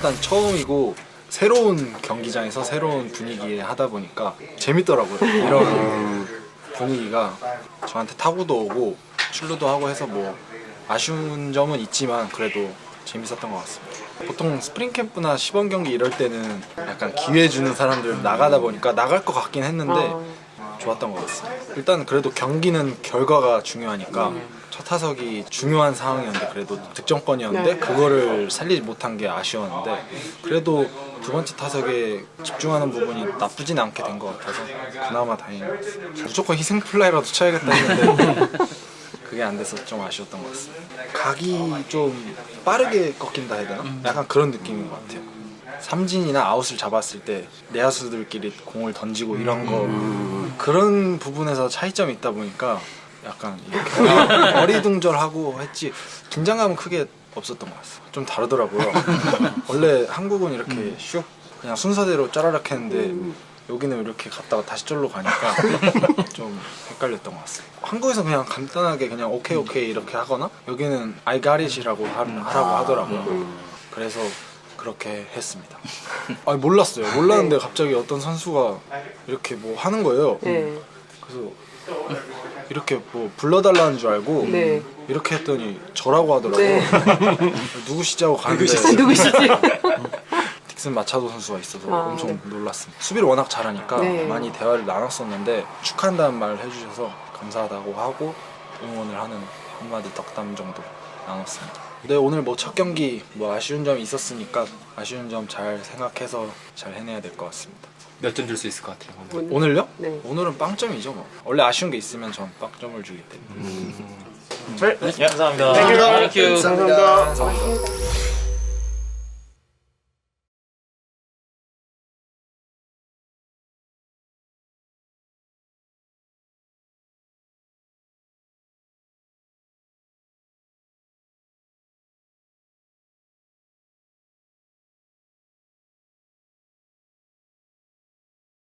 일단 처음이고 새로운 경기장에서 새로운 분위기에 하다 보니까 재밌더라고요. 이런 분위기가 저한테 타구도 오고 출루도 하고 해서 뭐 아쉬운 점은 있지만 그래도 재밌었던 것 같습니다. 보통 스프링 캠프나 시범 경기 이럴 때는 약간 기회 주는 사람들 나가다 보니까 나갈 것 같긴 했는데 좋았던 것 같습니다. 일단 그래도 경기는 결과가 중요하니까 첫 타석이 중요한 상황이었는데 그래도 득점권이었는데 그거를 살리지 못한 게 아쉬웠는데 그래도 두 번째 타석에 집중하는 부분이 나쁘진 않게 된 것 같아서 그나마 다행인 것 같습니다. 무조건 희생 플라이라도 쳐야겠다 했는데 그게 안 돼서 좀 아쉬웠던 것 같습니다. 각이 좀 빠르게 꺾인다 해야 되나? 약간 그런 느낌인 것 같아요. 삼진이나 아웃을 잡았을 때 내야수들끼리 공을 던지고 이런 거 그런 부분에서 차이점이 있다 보니까 약간 이렇게 어리둥절하고 했지 긴장감은 크게 없었던 것 같아요. 좀 다르더라고요. 원래 한국은 이렇게 슉 그냥 순서대로 짜라락 했는데 여기는 이렇게 갔다가 다시 쫄로 가니까 좀 헷갈렸던 것 같습니다. 한국에서 그냥 간단하게 그냥 오케이 오케이 이렇게 하거나 여기는 I got it이라고 하, 하라고 하더라고요. 그래서 그렇게 했습니다. 아니 몰랐어요. 몰랐는데 갑자기 어떤 선수가 이렇게 뭐 하는 거예요. 네. 그래서 이렇게 뭐 불러달라는 줄 알고 네. 이렇게 했더니 저라고 하더라고요. 네. 누구시지 하고 가는데 누구시지? 딕슨 마차도 선수가 있어서 아. 엄청 놀랐습니다. 수비를 워낙 잘하니까 네. 많이 대화를 나눴었는데 축하한다는 말을 해주셔서 감사하다고 하고 응원을 하는 한마디 덕담 정도 나눴습니다. 네 오늘 뭐 첫 경기 뭐 아쉬운 점이 있었으니까 아쉬운 점 잘 생각해서 잘 해내야 될 것 같습니다. 몇 점 줄 수 있을 것 같아요. 오늘. 오늘요? 네. 오늘은 빵점이죠 뭐. 원래 아쉬운 게 있으면 전 빵점을 주기 때문에. 네, 감사합니다. 땡큐. 감사합니다.